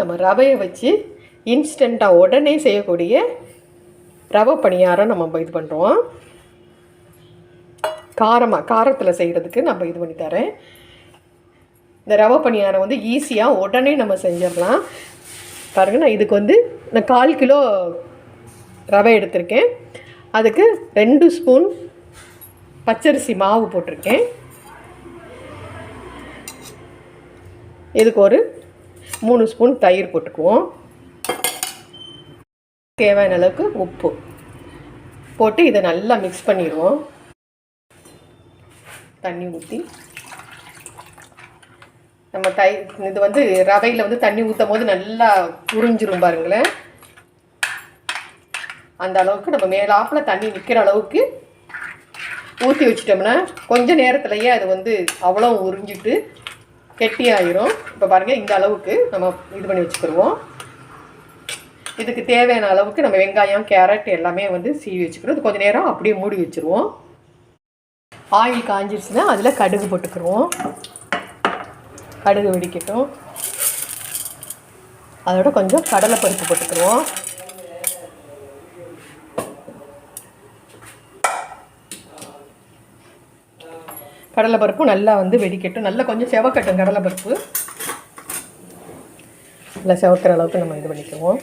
நம்ம ரவையை வச்சு இன்ஸ்டண்ட்டாக உடனே செய்யக்கூடிய ரவை பணியாரம் நம்ம இது பண்ணுறோம் காரமாக காரத்தில் செய்கிறதுக்கு நம்ம இது பண்ணி தரேன். இந்த ரவை பணியாரம் வந்து ஈஸியாக உடனே நம்ம செஞ்சிடலாம். பாருங்க நான் இதுக்கு வந்து நான் கால் கிலோ ரவை எடுத்திருக்கேன். அதுக்கு ரெண்டு ஸ்பூன் பச்சரிசி மாவு போட்டிருக்கேன். இதுக்கு ஒரு மூணு ஸ்பூன் தயிர் போட்டுக்குவோம். தேவையான அளவுக்கு உப்பு. போட்டு இதை நல்லா மிக்ஸ் பண்ணிடுவோம். தண்ணி ஊற்றி நம்ம தை இது வந்து ரவையில் வந்து தண்ணி ஊற்றும் போது நல்லா உறிஞ்சிரும் பாருங்களேன். அந்த அளவுக்கு நம்ம மேலாப்பில் தண்ணி நிற்கிற அளவுக்கு ஊற்றி வச்சிட்டோம்னா கொஞ்ச நேரத்துலையே அது வந்து அவ்வளோ உறிஞ்சிட்டு கெட்டியாயிரும். இப்போ பாருங்கள் இந்த அளவுக்கு நம்ம இது பண்ணி வச்சுக்கிடுவோம் இதுக்கு தேவையான அளவுக்கு நம்ம வெங்காயம் கேரட் எல்லாமே வந்து சீவி வச்சுக்கிறோம் இது கொஞ்சம் நேரம் அப்படியே மூடி வச்சுருவோம். ஆயில் காஞ்சிருச்சுன்னா அதில் கடுகு போட்டுக்கிறோம் கடுகு வெடிக்கட்டும். அதோட கொஞ்சம் கடலைப்பருப்பு போட்டுக்கிறோம் கடலைப்பருப்பும் நல்லா வந்து வெடிக்கட்டும். நல்லா கொஞ்சம் செவக்கட்டும் கடலைப்பருப்பு. நல்லா செவக்கிற அளவுக்கு நம்ம இது பண்ணிக்குவோம்.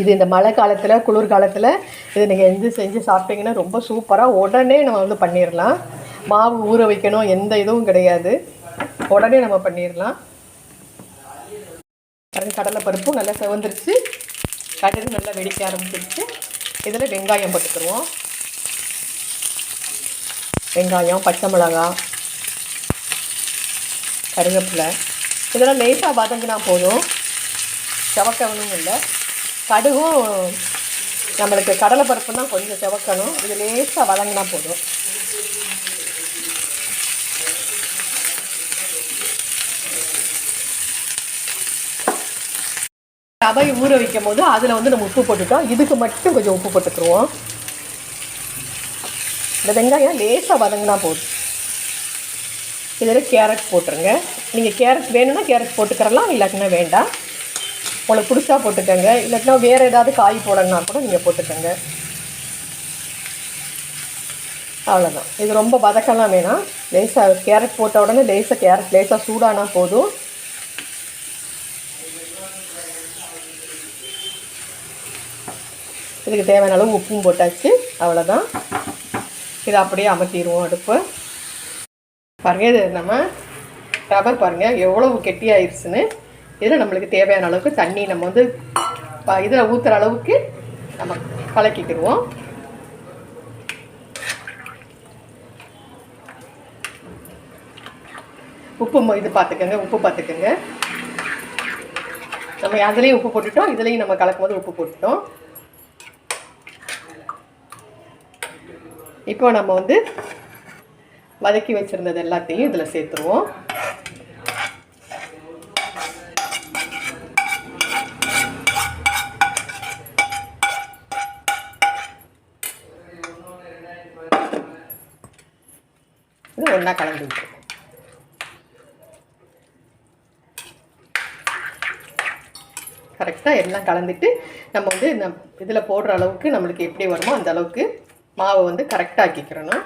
இது இந்த மழை காலத்தில் குளிர் காலத்தில் இது நீங்கள் எந்த செஞ்சு சாப்பிட்டீங்கன்னா ரொம்ப சூப்பராக உடனே நம்ம வந்து பண்ணிடலாம் மாவு ஊற வைக்கணும் எந்த இதுவும் கிடையாது. உடனே நம்ம பண்ணிடலாம் கடலைப்பருப்பும் நல்லா செவந்துருச்சு. கடுகு நல்லா வெடிக்க ஆரம்பிச்சிருச்சு. இதில் வெங்காயம் போட்டுக்கிடுவோம் வெங்காயம் பச்சை மிளகாய் கருவேப்பிலை. இதெல்லாம் லேசாக வதங்கினா போதும். செவக்கணும் இல்லை. கடுகும் நம்மளுக்கு கடலை பருப்பு தான் கொஞ்சம் செவக்கணும். இது லேசாக வதங்கினா போதும். ரவை ஊற வைக்கும் போது அதில் வந்து நம்ம உப்பு போட்டுட்டோம். இதுக்கு மட்டும் கொஞ்சம் உப்பு போட்டுக்கிடுவோம் இந்த வெங்காயம் லேசாக வதங்கினா போதும். இதில் கேரட் போட்டுருங்க. நீங்கள் கேரட் வேணும்னா கேரட் போட்டுக்கிறலாம் இல்லாட்டினா வேண்டாம். உங்களுக்கு பிடிச்சா போட்டுக்கோங்க. இல்லாட்டினா வேறு ஏதாவது காய் போடணும்னா கூட நீங்கள் போட்டுக்கோங்க. அவ்வளோதான் இது ரொம்ப வதக்கலாம் வேணாம். லேசாக கேரட் போட்ட உடனே லேசாக கேரட் லேசாக சூடானா போதும். இதுக்கு தேவையான அளவு உப்பும் போட்டாச்சு. அவ்வளோதான் இதை அப்படியே அமர்த்திடுவோம் அடுப்பு. பாருங்கள் இது நம்ம ரப்பர் பாருங்கள் எவ்வளவு கெட்டியாயிருச்சுன்னு. இதில் நம்மளுக்கு தேவையான அளவுக்கு தண்ணி நம்ம வந்து இதில் ஊற்றுற அளவுக்கு நம்ம கலக்கிக்கிடுவோம். உப்பு ம- இது பார்த்துக்கோங்க உப்பு பார்த்துக்கோங்க. நம்ம அதுலேயும் உப்பு போட்டுட்டோம் இதுலேயும் நம்ம கலக்கும் போது உப்பு போட்டுட்டோம். இப்போ நம்ம வந்து வதக்கி வச்சுருந்தது எல்லாத்தையும் இதில் சேர்த்துருவோம். இது ஒன்றா கலந்து விட்டுருவோம். கரெக்டாக எல்லாம் கலந்துட்டு நம்ம வந்து இந்த இதில் போடுற அளவுக்கு நம்மளுக்கு எப்படி வருமோ அந்த அளவுக்கு மாவை வந்து கரெக்டாக ஆக்கிக்கிறணும்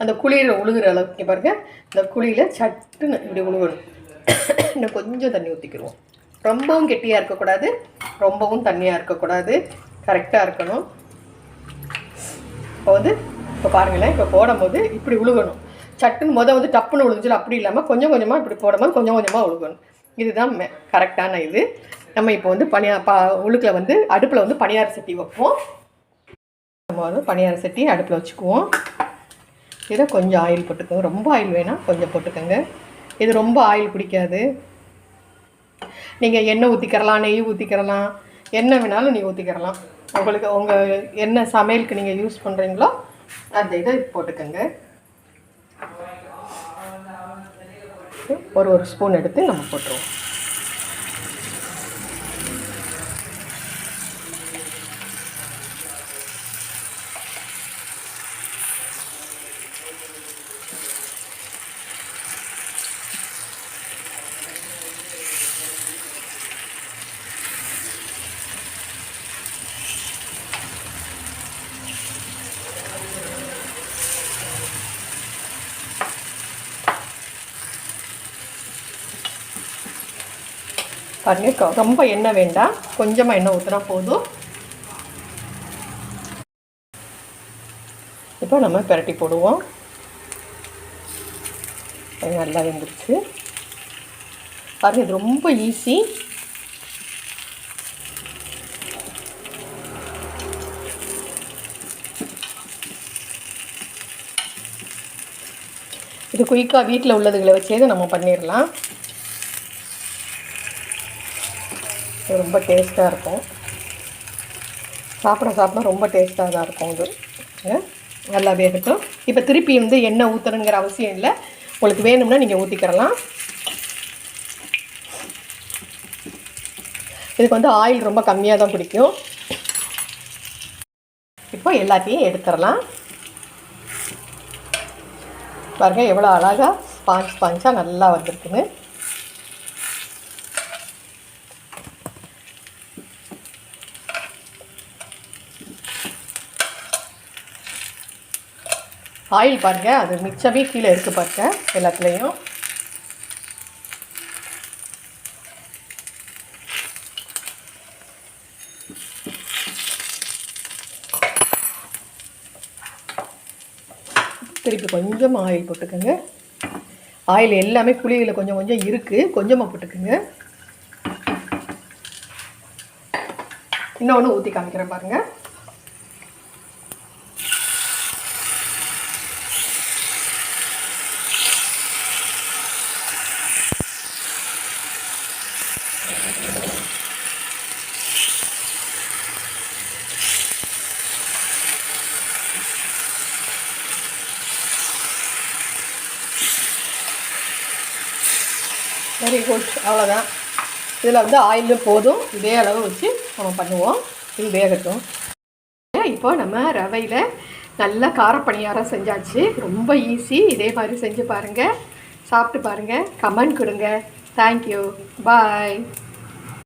அந்த குழியில் உழுகுற அளவுக்கு பாருங்கள் இந்த குழியில் சட்டுன்னு இப்படி உழுகணும். இன்னும் கொஞ்சம் தண்ணி ஊற்றிக்கிடுவோம் ரொம்பவும் கெட்டியாக இருக்கக்கூடாது. ரொம்பவும் தண்ணியாக இருக்கக்கூடாது. கரெக்டாக இருக்கணும். இப்போ வந்து இப்போ பாருங்களேன் இப்போ போடும்போது இப்படி உழுகணும். சட்டுன்னு மொதல் வந்து டப்புன்னு உழுந்துச்சு அப்படி இல்லாமல் கொஞ்சம் கொஞ்சமாக இப்படி போடும்போது கொஞ்சம் கொஞ்சமாக உழுகணும். இதுதான் கரெக்டான இது. நம்ம இப்போ வந்து பனியா பா உழுக்கில் வந்து அடுப்பில் வந்து பணியார சட்டி வைப்போம். நம்ம வந்து பணியார சட்டி அடுப்பில் வச்சுக்குவோம். இதில் கொஞ்சம் ஆயில் போட்டுக்கோங்க. ரொம்ப ஆயில் வேணால் கொஞ்சம் போட்டுக்கோங்க. இது ரொம்ப ஆயில் பிடிக்காது. நீங்கள் எண்ணெய் ஊற்றிக்கிறலாம் நெய் ஊற்றிக்கிறலாம் என்ன வேணாலும் நீங்கள் ஊற்றிக்கிறலாம் உங்களுக்கு உங்கள் என்ன சமையலுக்கு நீங்கள் யூஸ் பண்ணுறீங்களோ அந்த இதை போட்டுக்கோங்க. ஒரு ஒரு ஸ்பூன் எடுத்து நம்ம போட்டுருவோம். பாருங்க ரொம்ப எண்ணெய் வேண்டாம். கொஞ்சமாக எண்ணெய் ஊற்றினா போதும். இப்போ நம்ம பிரட்டி போடுவோம். அது நல்லா வெந்துருச்சு. பாருங்க இது ரொம்ப ஈஸி இது குயிக்காக வீட்டில் உள்ளதுகளை வச்சே நம்ம பண்ணிடலாம் ரொம்ப டேஸ்ட்டாக இருக்கும். சாப்பிட சாப்பிட ரொம்ப டேஸ்ட்டாக தான் இருக்கும் இது நல்லா வேகட்டும். இப்போ திருப்பி வந்து எண்ணெய் ஊற்றணுங்கிற அவசியம் இல்லை. உங்களுக்கு வேணும்னா நீங்கள் ஊற்றிக்கிறலாம் இதுக்கு வந்து ஆயில் ரொம்ப கம்மியாக தான் பிடிக்கும். இப்போ எல்லாத்தையும் எடுத்துடலாம். பாருங்கள் எவ்வளோ அழகாக ஸ்பாஞ்ச் ஸ்பாஞ்சாக நல்லா வந்திருக்குன்னு. ஆயில் பாருங்க அது மிச்சமே கீழே இருக்கு பாருங்க எல்லாத்துலேயும். திருப்பி கொஞ்சம் ஆயில் போட்டுக்கோங்க. ஆயில் எல்லாமே குழியில் கொஞ்சம் கொஞ்சம் இருக்குது கொஞ்சமாக போட்டுக்கோங்க. இன்னொன்று ஊற்றி காமிக்கிறேன் பாருங்கள் வெரி குட் அவ்வளோதான் இதில் வந்து ஆயிலும் போதும். இதே அளவு வச்சு நம்ம பண்ணுவோம். இது வேகட்டும். இப்போ நம்ம ரவையில் நல்ல காரப்பணியாரம் செஞ்சாச்சு. ரொம்ப ஈஸி இதே மாதிரி செஞ்சு பாருங்கள் சாப்பிட்டு பாருங்கள் கமெண்ட் கொடுங்க. Thank you bye